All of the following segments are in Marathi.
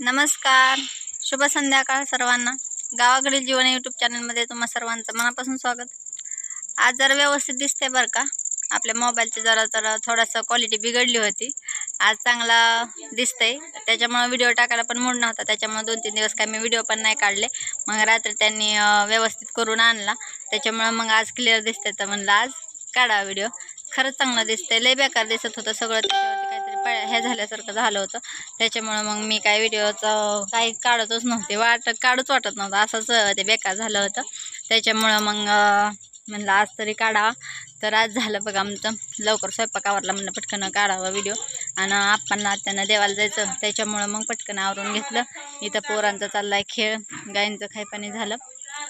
नमस्कार. शुभ संध्याकाळ सर्वांना. गावाकडील जीवन यूट्यूब चॅनलमध्ये तुम्हा सर्वांचं मनापासून स्वागत. आज जरा व्यवस्थित दिसते बरं का? आपल्या मोबाईलची जरा जरा थोडंसं क्वालिटी बिघडली होती. आज चांगला दिसतंय. त्याच्यामुळं व्हिडिओ टाकायला पण मूड नव्हता. त्याच्यामुळं दोन तीन दिवस काय मी व्हिडिओ पण नाही काढले. मग रात्री त्यांनी व्यवस्थित करून आणला. त्याच्यामुळं मग आज क्लिअर दिसते तर म्हणलं आज काढा व्हिडिओ खरंच चांगलं दिसतंय. लय बेकार दिसत होतं सगळं त्याच्यावरती काहीतरी हे झाल्यासारखं झालं होतं. त्याच्यामुळं मग मी काय व्हिडिओचं काही काढतच नव्हते. वाट काढूच वाटत नव्हतं. असंच ते बेकार झालं होतं. त्याच्यामुळं मग म्हणलं आज तरी काढावा तर आज झालं बघा आमचं. लवकर स्वयंपाक आवरला म्हणलं पटकन काढावा व्हिडिओ. आणि आप्पांना त्यांना देवाला जायचं. त्याच्यामुळं मग पटकन आवरून घेतलं. इथं पोरांचा चाललाय खेळ. गायींचं खायपाणी झालं.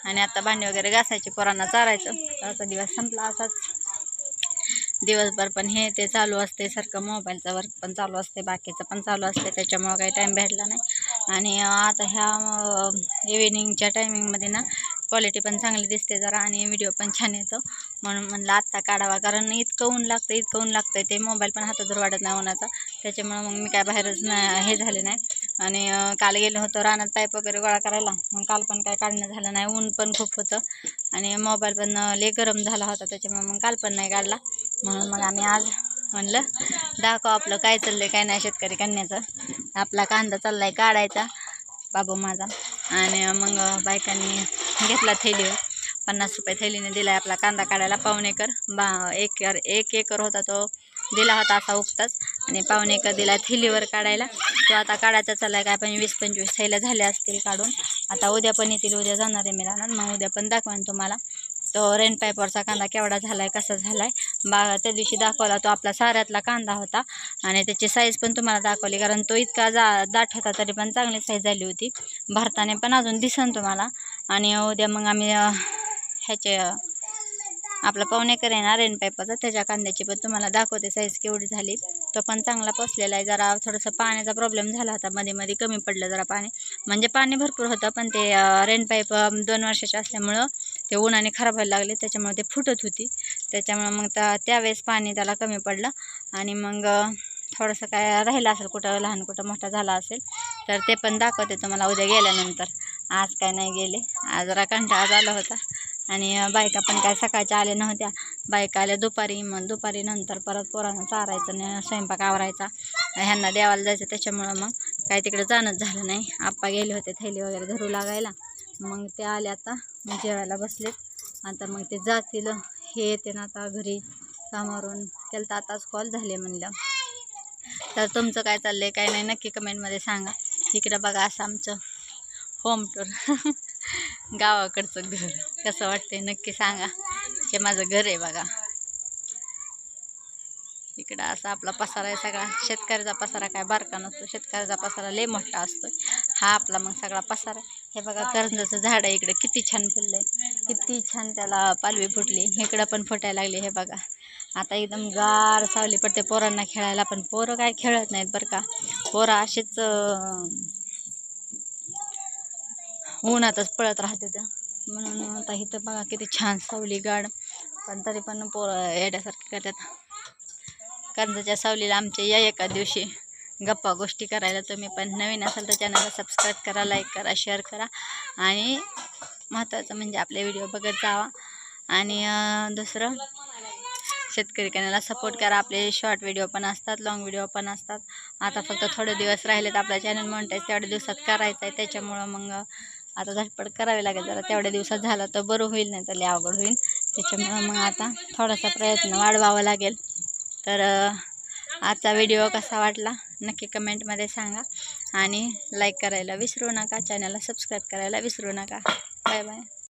आणि आता भांडी वगैरे घासायची. पोरांना चारायचं. असा दिवस संपला असाच. दिवसभर पण हे ते चालू असते सारखं मोबाईलचं वर्क पण चालू असते बाकीचं पण चालू असते त्याच्यामुळं काही टाईम भेटला नाही. आणि आता ह्या इव्हिनिंगच्या टायमिंगमध्ये ना क्वालिटी पण चांगली दिसते जरा आणि व्हिडिओ पण छान येतो. म्हणून म्हणलं आत्ता काढावा कारण इतकं ऊन लागतं इतकं ऊन लागतं ते मोबाईल पण हातात वाढत नाही उन्हाचा. त्याच्यामुळं मग मी काय बाहेरच नाही हे झाले नाही. आणि काल गेलो होतो रानात पाईप वगैरे गोळा करायला मग काल पण काय काढणं झालं नाही ऊन पण खूप होतं. आणि मोबाईल पण लय गरम झाला होता त्याच्यामुळे मग काल पण नाही काढला. म्हणून मग आम्ही आज म्हणलं दाखव आपलं काय चाललंय काय नाही शेतकरी कन्याचं. आपला कांदा चाललाय काढायचा बाबू माझा. आणि मग बायकांनी घेतला थैलीवर. पन्नास रुपये थैलीने दिला आपला कांदा काढायला. पाऊण कर बा एक एकर एक एकर होता तो. दिला होता असा उगताच. आणि पाऊण एकर दिला थैलीवर काढायला. तो आता काढायचा चाललाय. काय पण वीस पंचवीस थैल्या झाल्या असतील काढून. आता उद्या पण येतील उद्या जाणार आहे मी राहणार मग उद्या पण दाखवेन तुम्हाला. तो रेन पाईपवरचा कांदा केवढा झाला आहे कसा झाला आहे बा त्या दिवशी दाखवला तो आपला साऱ्यातला कांदा होता. आणि त्याची साईज पण तुम्हाला दाखवली कारण तो इतका जा दाट होता तरी पण चांगली साईज झाली होती. भारताने पण अजून दिसन तुम्हाला. आणि उद्या मग आम्ही ह्याचे आपला पाहुणेकर आहे ना रेन पाईपाचा त्याच्या कांद्याची पण तुम्हाला दाखवते साईज केवढी झाली. तो पण चांगला पसलेला आहे जरा थोडंसं पाण्याचा प्रॉब्लेम झाला होता मध्ये मध्ये कमी पडलं जरा पाणी. म्हणजे पाणी भरपूर होतं पण ते रेन पाईप दोन वर्षाचे असल्यामुळं ते उन्हाने खराब व्हायला लागले त्याच्यामुळे ते फुटत होती. त्याच्यामुळं मग त्या त्यावेळेस पाणी त्याला कमी पडलं. आणि मग थोडंसं काय राहिलं असेल कुठं लहान कुठं मोठा झाला असेल तर ते पण दाखवते तुम्हाला उद्या गेल्यानंतर. आज काय नाही गेले. आज जरा कंटाळा आला होता. आणि बायका पण काय सकाळच्या आल्या नव्हत्या. बायका आल्या दुपारी मग दुपारी नंतर परत पोरांना चारायचं आणि स्वयंपाक आवरायचा. ह्यांना देवाला जायचं त्याच्यामुळं मग काय तिकडे जाणंच झालं नाही. आप्पा गेले होते थैली वगैरे धरू लागायला. मग ते आले आता. मग जेवायला बसलेत. आता मग ते जातील. हे येते ना आता घरी कामावरून. केलं तर आताच कॉल झाले म्हणलं. तर तुमचं काय चाललंय काय नाही नक्की कमेंटमध्ये सांगा. इकडं बघा असं आमचं होम टूर गावाकडचं घर. कसं वाटतंय नक्की सांगा. हे माझं घर आहे बघा. इकडं असा आपला पसारा आहे सगळा. शेतकऱ्याचा पसारा काय बारका नसतो. शेतकऱ्याचा पसारा लय मोठा असतो हा आपला मग सगळा पसारा हे बघा करंजाचं झाड आहे इकडं. किती छान फुललंय. किती छान त्याला पालवी फुटली. इकडं पण फुटायला लागली हे बघा. आता एकदम गार सावली पडते पोरांना खेळायला पण पोरं काय खेळत नाहीत बरं का. पोरं असेच उन्हातच पळत राहते त्या. म्हणून आता इथं बघा किती छान सावली गाड पण तरी पण पोरं येड्यासारखे करतात. कर्जाच्या सावलीला आमच्या या एका दिवशी गप्पा गोष्टी करायला तुम्ही पण नवीन असाल तर चॅनलला सबस्क्राईब करा लाईक करा शेअर करा. आणि महत्त्वाचं म्हणजे आपले व्हिडिओ बघत जावा. आणि दुसरं शेतकरी कन्याला सपोर्ट करा. आपले शॉर्ट व्हिडिओ पण असतात लॉंग व्हिडिओ पण असतात. आता फक्त थोडे दिवस राहिले तर आपला चॅनल म्हणताय तेवढ्या दिवसात करायचं आहे त्याच्यामुळं मग आता झटपट करावी लागेल. जरा तेवढ्या दिवसात झालं तर बरं होईल नाही तर लय अवघड होईल. त्याच्यामुळं मग आता थोडासा प्रयत्न वाढवावा लागेल. तर आजचा व्हिडिओ कसा वाटला? नक्की कमेंटमध्ये सांगा. आणि लाईक करायला विसरू नका चॅनलला सबस्क्राईब करायला विसरू नका. Bye bye